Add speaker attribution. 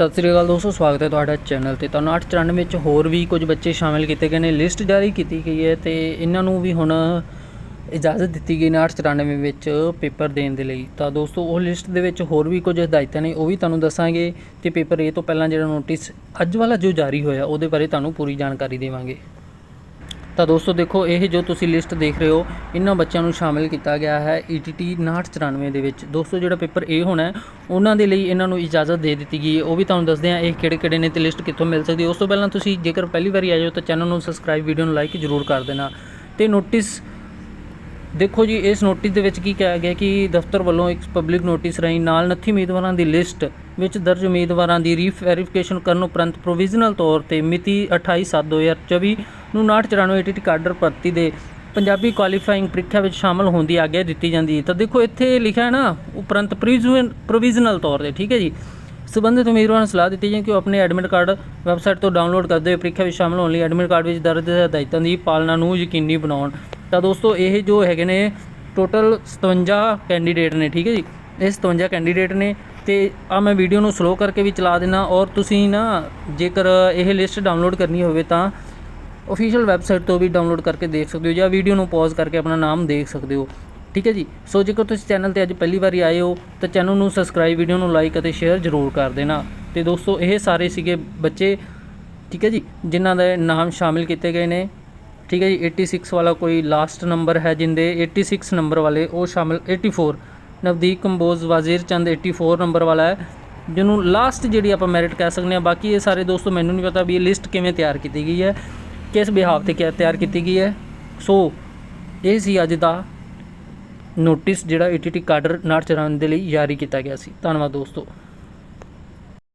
Speaker 1: ਸਤਿ ਸ੍ਰੀ ਅਕਾਲ ਦੋਸਤੋ, ਸਵਾਗਤ ਹੈ ਤੁਹਾਡਾ ਚੈਨਲ ਤੇ। ਤੁਹਾਨੂੰ 894 ਵਿੱਚ ਹੋਰ ਵੀ ਕੁਝ ਬੱਚੇ ਸ਼ਾਮਿਲ ਕੀਤੇ ਗਏ ਨੇ। ਲਿਸਟ ਜਾਰੀ ਕੀਤੀ ਗਈ ਹੈ ਤੇ ਇਹਨਾਂ ਨੂੰ ਵੀ ਹੁਣ ਇਜਾਜ਼ਤ ਦਿੱਤੀ ਗਈ ਨੇ 894 ਵਿੱਚ ਪੇਪਰ ਦੇਣ ਦੇ ਲਈ। ਤਾਂ ਦੋਸਤੋ, ਉਹ ਲਿਸਟ ਦੇ ਵਿੱਚ ਹੋਰ ਵੀ ਕੁਝ ਹਦਾਇਤਾਂ ਨੇ, ਉਹ ਵੀ ਤੁਹਾਨੂੰ ਦੱਸਾਂਗੇ ਤੇ ਪੇਪਰ ਇਹ ਤੋਂ ਪਹਿਲਾਂ ਜਿਹੜਾ ਨੋਟਿਸ ਅੱਜ ਵਾਲਾ ਜੋ ਜਾਰੀ ਹੋਇਆ, ਉਹਦੇ ਬਾਰੇ ਤੁਹਾਨੂੰ ਪੂਰੀ ਜਾਣਕਾਰੀ ਦੇਵਾਂਗੇ। ਤਾਂ ਦੋਸਤੋ ਦੇਖੋ, ਇਹ ਜੋ ਤੁਸੀਂ ਲਿਸਟ ਦੇਖ ਰਹੇ ਹੋ, ਇਹਨਾਂ ਬੱਚਿਆਂ ਨੂੰ ਸ਼ਾਮਿਲ ਕੀਤਾ ਗਿਆ ਹੈ E ETT 994 ਦੇ ਵਿੱਚ। ਦੋਸਤੋ ਜਿਹੜਾ ਪੇਪਰ A ਹੋਣਾ ਹੈ, ਉਹਨਾਂ ਦੇ ਲਈ ਇਹਨਾਂ ਨੂੰ ਇਜਾਜ਼ਤ ਦੇ ਦਿੱਤੀ ਗਈ ਹੈ। ਉਹ ਵੀ ਤੁਹਾਨੂੰ ਦੱਸਦੇ ਹਾਂ ਇਹ ਕਿਹੜੇ ਕਿਹੜੇ ਨੇ ਤੇ ਲਿਸਟ ਕਿੱਥੋਂ ਮਿਲ ਸਕਦੀ ਹੈ। ਉਸ ਤੋਂ ਪਹਿਲਾਂ ਤੁਸੀਂ ਜੇਕਰ ਪਹਿਲੀ ਵਾਰੀ ਆਏ ਹੋ ਤਾਂ ਚੈਨਲ ਨੂੰ ਸਬਸਕ੍ਰਾਈਬ ਵੀਡੀਓ ਨੂੰ ਲਾਈਕ ਜ਼ਰੂਰ ਕਰ ਦੇਣਾ। ਤੇ ਨੋਟਿਸ ਦੇਖੋ ਜੀ, ਇਸ ਨੋਟਿਸ ਦੇ ਵਿੱਚ ਕੀ ਕਿਹਾ ਗਿਆ ਕਿ ਦਫ਼ਤਰ ਵੱਲੋਂ ਇੱਕ ਪਬਲਿਕ ਨੋਟਿਸ ਰਾਹੀਂ ਨਾਲ ਨੱਥੀ ਉਮੀਦਵਾਰਾਂ ਦੀ ਲਿਸਟ ਵਿੱਚ ਦਰਜ ਉਮੀਦਵਾਰਾਂ ਦੀ ਰੀਵੈਰੀਫਿਕੇਸ਼ਨ ਕਰਨ ਉਪਰੰਤ ਪ੍ਰੋਵੀਜ਼ਨਲ ਤੌਰ ਤੇ ਮਿਤੀ 28/7/2024 ਨੂੰ 994 ਏਟੀਟੀ ਕਾਡਰ ਭਰਤੀ ਦੇ ਪੰਜਾਬੀ ਕੁਆਲੀਫਾਈਂਗ ਪ੍ਰੀਖਿਆ ਵਿੱਚ ਸ਼ਾਮਲ ਹੋਣ ਦੀ ਆਗਿਆ ਦਿੱਤੀ ਜਾਂਦੀ ਹੈ। ਤਾਂ ਦੇਖੋ, ਇੱਥੇ ਲਿਖਿਆ ਹੈ ਨਾ, ਉਪਰੰਤ ਪ੍ਰੋਵੀਜ਼ਨਲ ਤੌਰ ਤੇ, ਠੀਕ ਹੈ ਜੀ। ਸਬੰਧਿਤ ਉਮੀਦਵਾਰਾਂ ਨੂੰ ਸਲਾਹ ਦਿੱਤੀ ਹੈ ਕਿ ਉਹ ਆਪਣੇ ਐਡਮਿਟ ਕਾਰਡ ਵੈਬਸਾਈਟ ਤੋਂ ਡਾਊਨਲੋਡ ਕਰਦੇ ਹੋਏ ਪ੍ਰੀਖਿਆ ਵਿੱਚ ਸ਼ਾਮਲ ਹੋਣ ਲਈ ਐਡਮਿਟ ਕਾਰਡ ਵਿੱਚ ਦਰਜ ਹਦਾਇਤਾਂ ਦੀ ਪਾਲਣਾ ਨੂੰ ਯਕੀਨੀ ਬਣਾਉਣ। ਤਾਂ ਦੋਸਤੋ, ਇਹ ਜੋ ਹੈਗੇ ਨੇ ਟੋਟਲ 57 ਕੈਂਡੀਡੇਟ ਨੇ, ਠੀਕ ਹੈ ਜੀ? ਇਹ 57 ਕੈਂਡੀਡੇਟ ਨੇ ਤੇ ਆ ਮੈਂ ਵੀਡੀਓ ਨੂੰ ਸਲੋ ਕਰਕੇ ਵੀ ਚਲਾ ਦੇਣਾ ਔਰ ਤੁਸੀਂ ਨਾ ਜੇਕਰ ਇਹ ਲਿਸਟ ਡਾਊਨਲੋਡ ਕਰਨੀ ਹੋਵੇ ਤਾਂ ਅਫੀਸ਼ੀਅਲ ਵੈਬਸਾਈਟ ਤੋਂ ਵੀ ਡਾਊਨਲੋਡ ਕਰਕੇ ਦੇਖ ਸਕਦੇ ਹੋ ਜਾਂ ਵੀਡੀਓ ਨੂੰ ਪੌਜ਼ ਕਰਕੇ ਆਪਣਾ ਨਾਮ ਦੇਖ ਸਕਦੇ ਹੋ, ਠੀਕ ਹੈ ਜੀ? ਸੋ ਜੇਕਰ ਤੁਸੀਂ ਚੈਨਲ ਤੇ ਅੱਜ ਪਹਿਲੀ ਵਾਰੀ ਆਏ ਹੋ, ਤਾਂ ਚੈਨਲ ਨੂੰ ਸਬਸਕ੍ਰਾਈਬ ਵੀਡੀਓ ਨੂੰ ਲਾਈਕ ਅਤੇ ਸ਼ੇਅਰ ਜ਼ਰੂਰ ਕਰ ਦੇਣਾ। ਤੇ ਦੋਸਤੋ, ਇਹ ਸਾਰੇ ਸੀਗੇ ਬੱਚੇ, ਠੀਕ ਹੈ ਜੀ? ਜਿਨ੍ਹਾਂ ਦੇ ਨਾਮ ਸ਼ਾਮਿਲ ਕੀਤੇ ਗਏ ਨੇ। ਠੀਕ ਹੈ ਜੀ 86 ਵਾਲਾ ਕੋਈ ਲਾਸਟ ਨੰਬਰ ਹੈ ਜਿੰਦੇ 86 ਨੰਬਰ ਵਾਲੇ, ਉਹ ਸ਼ਾਮਿਲ 84 ਨਵਦੀਪ ਕੰਬੋਜ, ਵਜ਼ੀਰ ਚੰਦ 84 ਨੰਬਰ ਵਾਲਾ ਹੈ, ਜਿਹਨੂੰ ਲਾਸਟ ਜਿਹੜੀ ਆਪਾਂ ਮੈਰਿਟ ਕਹਿ ਸਕਦੇ ਹਾਂ। ਬਾਕੀ ਇਹ ਸਾਰੇ ਦੋਸਤੋ ਮੈਨੂੰ ਨਹੀਂ ਪਤਾ ਵੀ ਇਹ ਲਿਸਟ ਕਿਵੇਂ ਤਿਆਰ ਕੀਤੀ ਗਈ ਹੈ, ਕਿਸ ਬਿਹਾਵ ਤੇ ਕਿਆ ਤਿਆਰ ਕੀਤੀ ਗਈ ਹੈ। ਸੋ ਇਹ ਸੀ ਅੱਜ ਦਾ ਨੋਟਿਸ ਜਿਹੜਾ ਏਟੀਟੀ ਕਾਡਰ ਨਾਟ ਚਲਾਉਣ ਦੇ ਲਈ ਜਾਰੀ ਕੀਤਾ ਗਿਆ ਸੀ। ਧੰਨਵਾਦ ਦੋਸਤੋ।